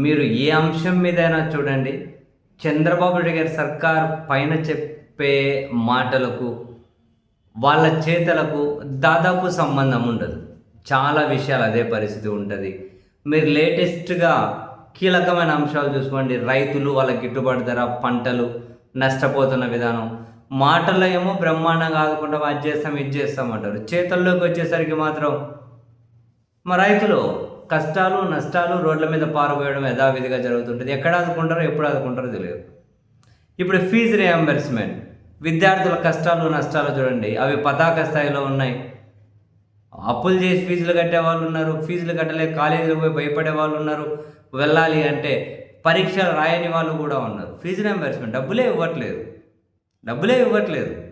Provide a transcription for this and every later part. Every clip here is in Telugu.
మీరు ఏ అంశం మీదైనా చూడండి. చంద్రబాబు నాయుడు గారి సర్కార్ పైన చెప్పే మాటలకు వాళ్ళ చేతలకు దాదాపు సంబంధం ఉండదు. చాలా విషయాలు అదే పరిస్థితి ఉంటుంది. మీరు లేటెస్ట్గా కీలకమైన అంశాలు చూసుకోండి. రైతులు వాళ్ళ గిట్టుబాటు ధర పంటలు నష్టపోతున్న విధానం. మాటల్లో ఏమో బ్రహ్మాండంగా ఆగకుండా అది చేస్తాం ఇది చేస్తాం అంటారు. చేతల్లోకి వచ్చేసరికి మాత్రం మా రైతులు కష్టాలు నష్టాలు రోడ్ల మీద పారబోయడం యథావిధిగా జరుగుతుంటుంది. ఎక్కడ ఆదుకుంటారో ఎప్పుడు ఆదుకుంటారో తెలియదు. ఇప్పుడు ఫీజు రియంబర్స్మెంట్ విద్యార్థుల కష్టాలు నష్టాలు చూడండి. అవి పతాక స్థాయిలో ఉన్నాయి. అప్పులు చేసి ఫీజులు కట్టే వాళ్ళు ఉన్నారు. ఫీజులు కట్టలే కాలేజీలకు పోయి భయపడే వాళ్ళు ఉన్నారు. వెళ్ళాలి అంటే పరీక్షలు రాయని వాళ్ళు కూడా ఉన్నారు. ఫీజు రియంబర్స్మెంట్ డబ్బులే ఇవ్వట్లేదు. డబ్బులే ఇవ్వట్లేదు.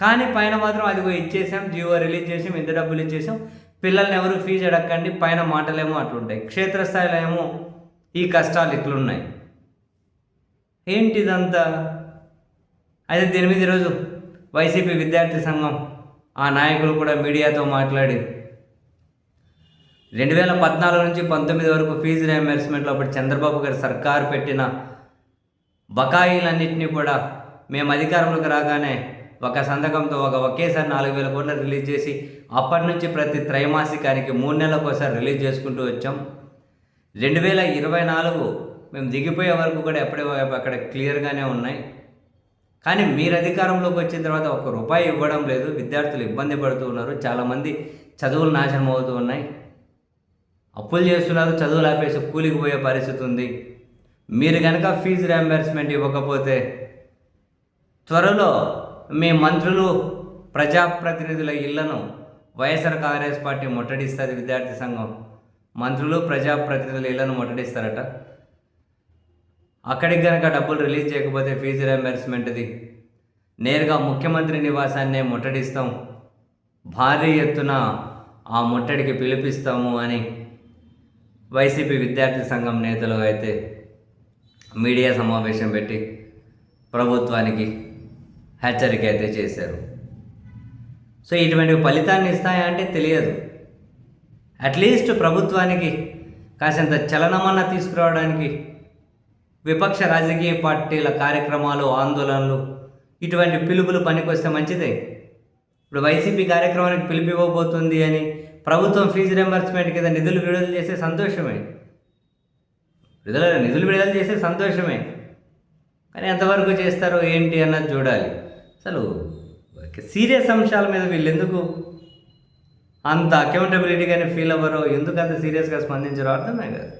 కానీ పైన మాత్రం అదిగో ఇచ్చేసాం జియో రిలీజ్ చేసాం ఇంత డబ్బులు ఇచ్చేసాం. పిల్లల్ని ఎవరు ఫీజు అడగండి పైన మాటలేమో అట్లుంటాయి. క్షేత్రస్థాయిలో ఏమో ఈ కష్టాలు ఇట్లున్నాయి. ఏంటిదంతా? అయితే దీని మీద ఈరోజు వైసీపీ విద్యార్థి సంఘం ఆ నాయకులు కూడా మీడియాతో మాట్లాడి రెండు వేల పద్నాలుగు నుంచి పంతొమ్మిది వరకు ఫీజు రియంబర్స్మెంట్లో అప్పుడు చంద్రబాబు గారి సర్కారు పెట్టిన బకాయిలన్నింటినీ కూడా మేము అధికారంలోకి రాగానే ఒక సంతకంతో ఒక ఒకేసారి నాలుగు వేల కోట్లు రిలీజ్ చేసి అప్పటి నుంచి ప్రతి త్రైమాసికానికి మూడు నెలలకు ఒకసారి రిలీజ్ చేసుకుంటూ వచ్చాం. రెండు వేల ఇరవై నాలుగు మేము దిగిపోయే వరకు కూడా ఎప్పుడే అక్కడ క్లియర్గానే ఉన్నాయి. కానీ మీరు అధికారంలోకి వచ్చిన తర్వాత ఒక్క రూపాయి ఇవ్వడం లేదు. విద్యార్థులు ఇబ్బంది పడుతూ ఉన్నారు. చాలామంది చదువులు నాశనం అవుతూ ఉన్నాయి. అప్పులు చేస్తున్నారు. చదువులు ఆపేసి కూలికి పోయే పరిస్థితి ఉంది. మీరు కనుక ఫీజు రియంబర్స్మెంట్ ఇవ్వకపోతే త్వరలో మీ మంత్రులు ప్రజాప్రతినిధుల ఇళ్ళను వైఎస్ఆర్ కాంగ్రెస్ పార్టీ ముట్టడిస్తుంది విద్యార్థి సంఘం. మంత్రులు ప్రజాప్రతినిధుల ఇళ్ళను ముట్టడిస్తారట. అక్కడికి కనుక డబ్బులు రిలీజ్ చేయకపోతే ఫీజు రియంబర్స్మెంట్ది. నేరుగా ముఖ్యమంత్రి నివాసాన్నే ముట్టడిస్తాం. భారీ ఎత్తున ఆ ముట్టడికి పిలిపిస్తాము అని వైసీపీ విద్యార్థి సంఘం నేతలు అయితే మీడియా సమావేశం పెట్టి ప్రభుత్వానికి హెచ్చరిక అయితే చేశారు. సో ఇటువంటి ఫలితాన్ని ఇస్తాయా అంటే తెలియదు. అట్లీస్ట్ ప్రభుత్వానికి కాసింత చలనమన్న తీసుకురావడానికి విపక్ష రాజకీయ పార్టీల కార్యక్రమాలు ఆందోళనలు ఇటువంటి పిలుపులు పనికొస్తే మంచిదే. ఇప్పుడు వైసీపీ కార్యక్రమానికి పిలుపు ఇవ్వబోతుంది అని ప్రభుత్వం ఫీజు రింబర్స్మెంట్ కింద నిధులు విడుదల చేసే సంతోషమే. విడుదల నిధులు విడుదల చేసే సంతోషమే. కానీ ఎంతవరకు చేస్తారో ఏంటి అన్నది చూడాలి. అసలు సీరియస్ అంశాల మీద వీళ్ళు ఎందుకు అంత అకౌంటబిలిటీగానే ఫీల్ అవ్వరో? ఎందుకు అంత సీరియస్గా స్పందించారో అర్థమే కదా.